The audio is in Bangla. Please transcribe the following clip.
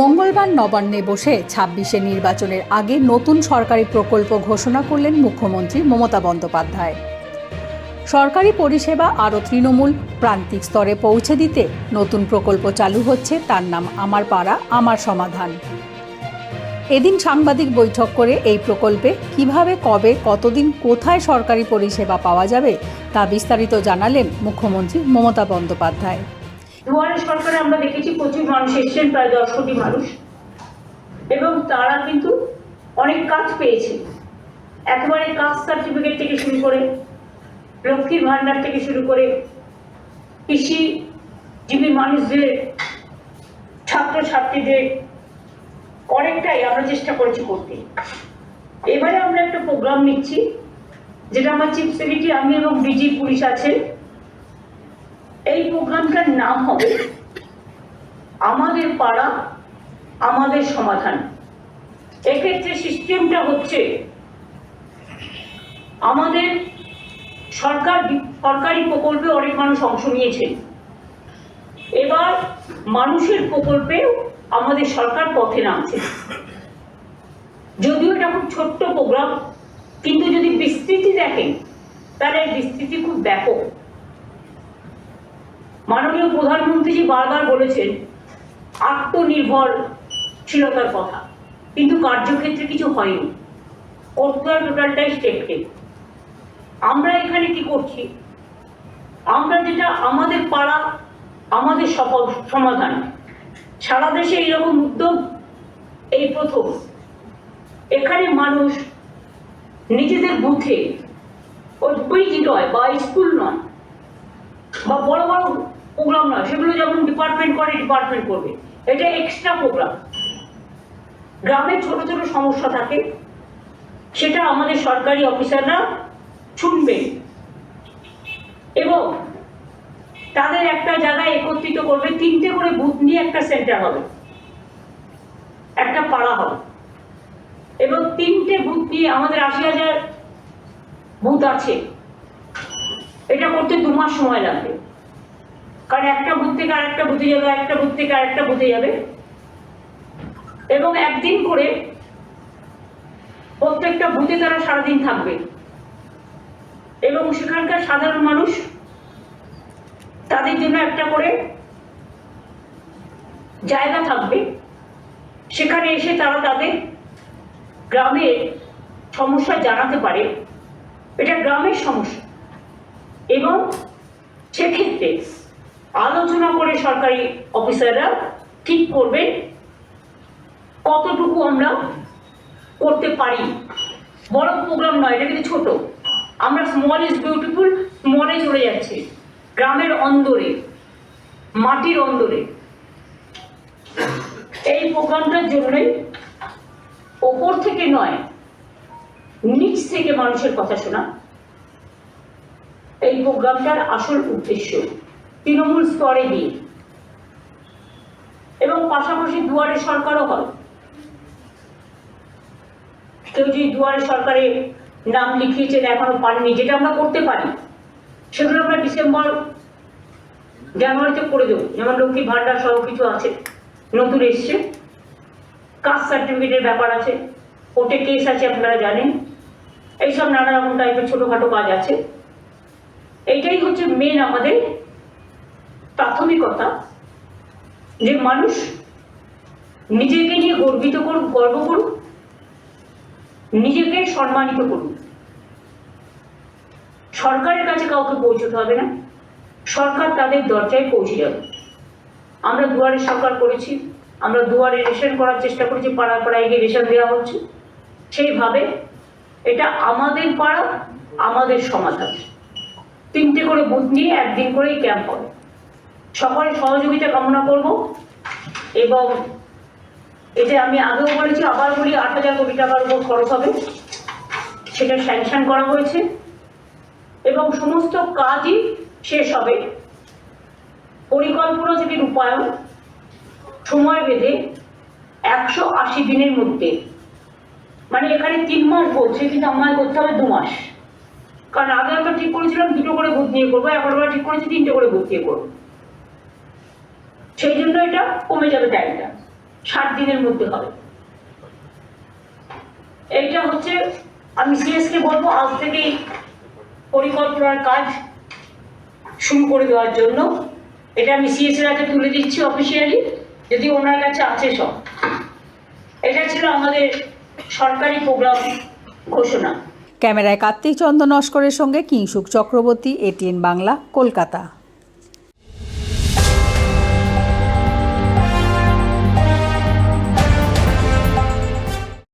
মঙ্গলবার নবান্নে বসে ছাব্বিশে নির্বাচনের আগে নতুন সরকারি প্রকল্প ঘোষণা করলেন মুখ্যমন্ত্রী মমতা বন্দ্যোপাধ্যায়। সরকারি পরিষেবা আরও তৃণমূল, প্রান্তিক স্তরে পৌঁছে দিতে নতুন প্রকল্প চালু হচ্ছে তার নাম আমার পাড়া, আমার সমাধান। এদিন সাংবাদিক বৈঠক করে এই প্রকল্পে কীভাবে, কবে, কতদিন, কোথায় সরকারি পরিষেবা পাওয়া যাবে তা বিস্তারিত জানালেন মুখ্যমন্ত্রী মমতা বন্দ্যোপাধ্যায়। দুয়ারে সরকারে আমরা দেখেছি প্রচুর মানুষ এসেছেন, প্রায় দশ কোটি মানুষ। এবং তারা কিন্তু অনেক কাজ পেয়েছে। একেবারে কাস্ট সার্টিফিকেট থেকে শুরু করে, লক্ষ্মীর ভান্ডার থেকে শুরু করে, কৃষিজীবী মানুষদের, ছাত্রছাত্রীদের, অনেকটাই আমরা চেষ্টা করেছি করতে। এবারে আমরা একটা প্রোগ্রাম নিচ্ছি, যেটা আমার চিফ সেক্রেটারি আমি এবং ডিজি পুলিশ আছেন। এই প্রোগ্রামটার নাম হবে আমাদের পাড়া, আমাদের সমাধান। এক্ষেত্রে সিস্টেমটা হচ্ছে আমাদের সরকার সরকারি প্রকল্পে অনেক মানুষ অংশ নিয়েছে। এবার মানুষের প্রকল্পে আমাদের সরকার পথে নামছে। যদিও এটা খুব ছোট্ট প্রোগ্রাম, কিন্তু যদি বিস্তৃতি দেখেন, তাহলে বিস্তৃতি খুব ব্যাপক। মাননীয় প্রধানমন্ত্রীজি বারবার বলেছেন আত্মনির্ভরশীলতার কথা। কিন্তু কার্যক্ষেত্রে কিছু হয়নি। করতে হয় টোটালটাই স্টেটকে আমরা এখানে কি করছি? আমরা যেটা আমাদের পাড়া, আমাদের সফল সমাধান। সারা দেশে এইরকম উদ্যোগ, এই প্রথম। এখানে মানুষ নিজেদের বুথে, ওই পিজি নয়, বা স্কুল নয়, বা বড় বড় প্রোগ্রাম নয়, সেগুলো যেমন ডিপার্টমেন্ট করে ডিপার্টমেন্ট করবে। এটা এক্সট্রা প্রোগ্রাম গ্রামে ছোট ছোট সমস্যা থাকে, সেটা আমাদের সরকারি অফিসাররা শুনবে। এবং তাদের একটা জায়গায় একত্রিত করবে, তিনটে করে বুথ নিয়ে একটা সেন্টার হবে। একটা পাড়া হবে। এবং তিনটে বুথ নিয়ে আমাদের আশি হাজার বুথ আছে। এটা করতে দু মাস সময় লাগবে। কারণ একটা বুথ থেকে আরেকটা বুথে যাবে একটা বুথ থেকে আরেকটা বুথে যাবে। এবং একদিন করে প্রত্যেকটা বুথে তারা সারাদিন থাকবে। এবং সেখানকার সাধারণ মানুষ তাদের জন্য একটা করে জায়গা থাকবে। সেখানে এসে তারা তাদের গ্রামের সমস্যা জানাতে পারে। এটা গ্রামের সমস্যা। এবং সেক্ষেত্রে আলোচনা করে সরকারি অফিসাররা ঠিক করবেন কতটুকু আমরা করতে পারি। বড় প্রোগ্রাম নয়, এটা কিন্তু ছোট। আমরা স্মল ইজ বিউটিফুল স্মলে চলে যাচ্ছি। গ্রামের অন্দরে, মাটির অন্দরে। এই প্রোগ্রামটার জন্যই ওপর থেকে নয়, নিচ থেকে মানুষের কথা শোনা। এই প্রোগ্রামটার আসল উদ্দেশ্য। তৃণমূল স্তরে দিয়ে এবং পাশাপাশি দুয়ারে সরকারও হয়। কেউ যদি দুয়ারে সরকারে নাম লিখিয়েছেন, এখনও পারেনি, যেটা আমরা করতে পারি, সেগুলো আমরা ডিসেম্বর জানুয়ারিতে করে দেবো। যেমন লক্ষ্মী ভান্ডার সহ কিছু আছে, নতুন এসছে। কাস্ট সার্টিফিকেটের ব্যাপার আছে, কোর্টে কেস আছে, আপনারা জানেন। এইসব নানা রকম টাইপের ছোটোখাটো কাজ আছে। এইটাই হচ্ছে মেন আমাদের প্রাথমিকতা যে মানুষ নিজেকে নিয়ে গর্বিত করুক, গর্ব করুক, নিজেকে সম্মানিত করুন সরকারের কাছে কাউকে পৌঁছতে হবে না। সরকার তাদের দরজায় পৌঁছে যাবে। আমরা দুয়ারে সরকার করেছি। আমরা দুয়ারে রেশন করার চেষ্টা করেছি, পাড়ায় পাড়ায় গিয়ে রেশন দেওয়া হচ্ছে। সেইভাবে এটা আমাদের পাড়া, আমাদের সমাধান তিনটে করে বুথ নিয়ে একদিন করেই ক্যাম্প হবে। সকলের সহযোগিতা কামনা করব এবং এটা আমি আগেও বলেছি, আবার বলি আট হাজার কোটি টাকার উপর খরচ হবে। সেটা স্যাংশন করা হয়েছে এবং সমস্ত কাজই শেষ হবে। পরিকল্পনা থেকে রূপায়ণ, সময় বেঁধে একশো আশি দিনের মধ্যে। মানে এখানে তিন মাস বলছে, কিন্তু আমায় করতে হবে দু মাস। কারণ আগে আমরা ঠিক করেছিলাম, দুটো করে বুথ নিয়ে করব, এখন ঠিক করেছি, তিনটে করে বুথ নিয়ে করব। সেই জন্য এটা কমে যাবে টাইমটা ষাট দিনের মধ্যে হবে। এইটা হচ্ছে আমি সিএসকে বলব, আজ থেকেই পরিকল্পনার কাজ শুরু করে দেওয়ার জন্য। এটা আমি সিএস এর হাতে তুলে দিচ্ছি অফিসিয়ালি যদি ওনার কাছে আছে সব। এটা ছিল আমাদের সরকারি প্রোগ্রাম ঘোষণা। ক্যামেরায় কার্তিক চন্দ্র নস্করের সঙ্গে কিংসুক চক্রবর্তী, এটিএন বাংলা, কলকাতা।